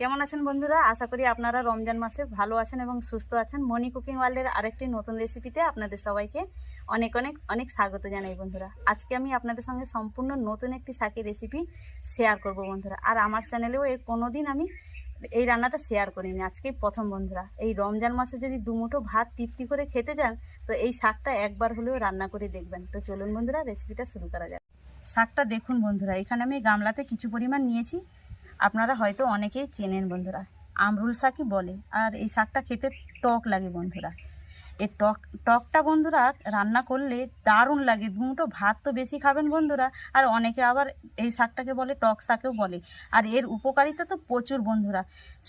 কেমন আছেন বন্ধুরা? আশা করি আপনারা রমজান মাসে ভালো আছেন এবং সুস্থ আছেন। মনি কুকিং ওয়ার্ল্ডের আরেকটি নতুন রেসিপিতে আপনাদের সবাইকে অনেক অনেক অনেক স্বাগত জানাই বন্ধুরা। আজকে আমি আপনাদের সঙ্গে সম্পূর্ণ নতুন একটি শাকের রেসিপি শেয়ার করব বন্ধুরা। আর আমার চ্যানেলেও এর কোনো দিন আমি এই রান্নাটা শেয়ার করিনি। আজকেই প্রথম বন্ধুরা। এই রমজান মাসে যদি দুমুঠো ভাত তৃপ্তি করে খেতে যান, তো এই শাকটা একবার হলেও রান্না করে দেখবেন। তো চলুন বন্ধুরা রেসিপিটা শুরু করা যাক। শাকটা দেখুন বন্ধুরা, এখানে আমি গামলাতে কিছু পরিমাণ নিয়েছি। আপনারা হয়তো অনেকেই চেনেন বন্ধুরা। আমরুল শাকই বলে, আর এই শাকটা খেতে টক লাগে বন্ধুরা। এই টক, টকটা বন্ধুরা রান্না করলে দারুণ লাগে, দুটো ভাত তো বেশি খাবেন বন্ধুরা, আর অনেকে আবার এই শাকটাকে বলে, টক শাকেও বলে। আর এর উপকারিতা তো প্রচুর বন্ধুরা।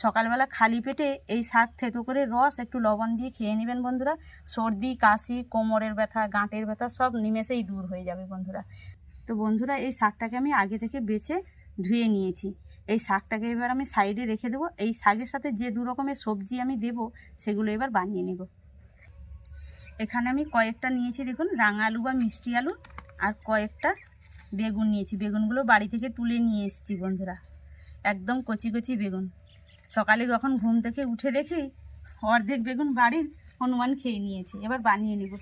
সকালবেলা খালি পেটে এই শাক থেতো করে রস, একটু লবণ দিয়ে খেয়ে নেবেন বন্ধুরা। সর্দি, কাশি, কোমরের ব্যথা, গাঁটের ব্যথা সব নিমেষেই দূর হয়ে যাবে বন্ধুরা। তো বন্ধুরা, এই শাকটাকে আমি আগে থেকে বেছে ধুয়ে নিয়েছি। এই শাকটাকে এবার আমি সাইডে রেখে দেবো। এই শাকের সাথে যে দু রকমের সবজি আমি দেব, সেগুলো এবার বানিয়ে নেব। এখানে আমি কয়েকটা নিয়েছি, দেখুন, রাঙা আলু বা মিষ্টি আলু, আর কয়েকটা বেগুন নিয়েছি। বেগুনগুলো বাড়ি থেকে তুলে নিয়ে এসেছি, বন্ধুরা। একদম কচি কচি বেগুন। সকালে যখন ঘুম থেকে উঠে দেখি, অর্ধেক বেগুন বাড়ির, হনুমান খেয়ে নিয়েছে। এবার বানিয়ে নেব।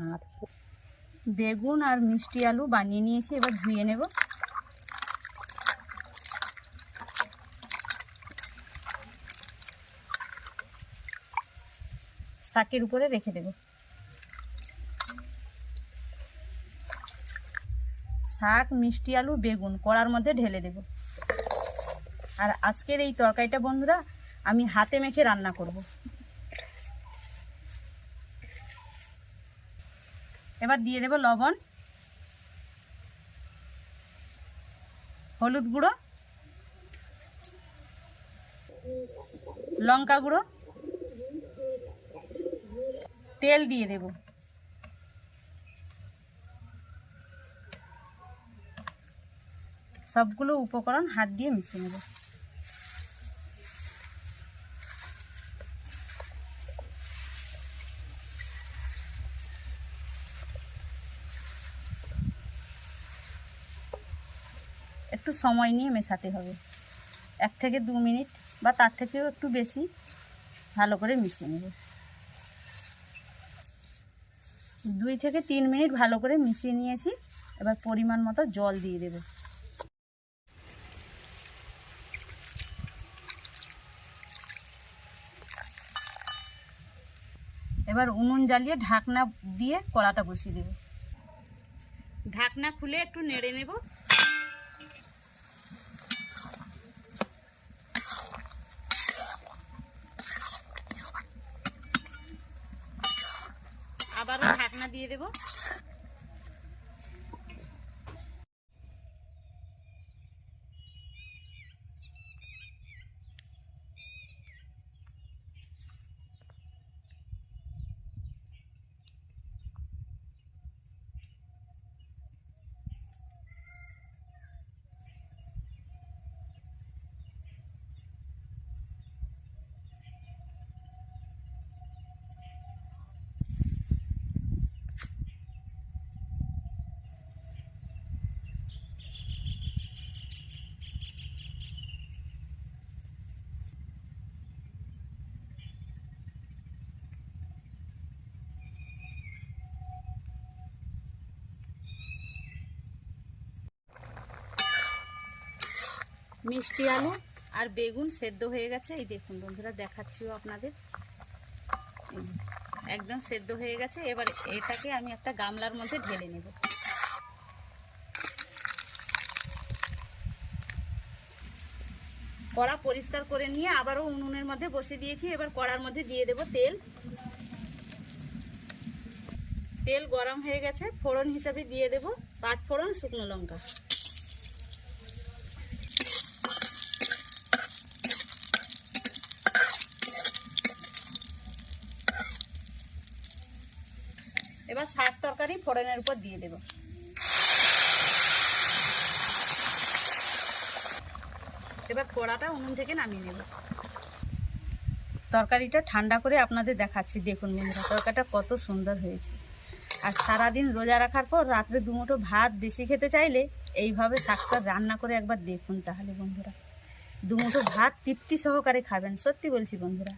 হাত বেগুন আর মিষ্টি আলু বানিয়ে নিয়েছি, এবার ধুয়ে নেব। শাকের উপরে রেখে দেব। শাক, মিষ্টি আলু, বেগুন কড়ার মধ্যে ঢেলে দেব। আর আজকের এই তরকারিটা বন্ধুরা, আমি হাতে মেখে রান্না করব। এবার দিয়ে দেব লবণ, হলুদ গুঁড়ো, লঙ্কা গুঁড়ো, তেল দিয়ে দেব। সবগুলো উপকরণ হাত দিয়ে মিশিয়ে নেব। একটু সময় নিয়ে মেশাতে হবে। এক থেকে দু মিনিট বা তার থেকেও একটু বেশি ভালো করে মিশিয়ে নেব। দুই থেকে তিন মিনিট ভালো করে মিশিয়ে নিয়েছি। এবার পরিমাণ মতো জল দিয়ে দেব। এবার উনুন জ্বালিয়ে ঢাকনা দিয়ে কড়াটা বসিয়ে দেব। ঢাকনা খুলে একটু নেড়ে নেব। আবারও ঢাকনা দিয়ে দেব। মিষ্টি আলু আর বেগুন সেদ্ধ হয়ে গেছে। এই দেখুন বন্ধুরা, দেখাচ্ছিও আপনাদের। একদম সেদ্ধ হয়ে গেছে। এবার এটাকে আমি একটা গামলার মধ্যে ঢেলে নেব। কড়া পরিষ্কার করে নিয়ে আবারও উনুনের মধ্যে বসে দিয়েছি। এবার কড়ার মধ্যে দিয়ে দেব তেল। তেল গরম হয়ে গেছে। ফোড়ন হিসাবে দিয়ে দেব। পাঁচ ফোড়ন শুকনো লঙ্কা। এবার শাক তরকারি ফোড়নের উপর দিয়ে দেব। এবার কড়াটা উনুন থেকে নামিয়ে নেব। তরকারিটা ঠান্ডা করে আপনাদের দেখাচ্ছি, দেখুন বন্ধুরা, তরকারিটা কত সুন্দর হয়েছে। আর সারাদিন রোজা রাখার পর রাত্রে দুমুঠো ভাত বেশি খেতে চাইলে এইভাবে শাকটা রান্না করে একবার দেখুন তাহলে বন্ধুরা। দুমুঠো ভাত তৃপ্তি সহকারে খাবেন, সত্যি বলছি বন্ধুরা।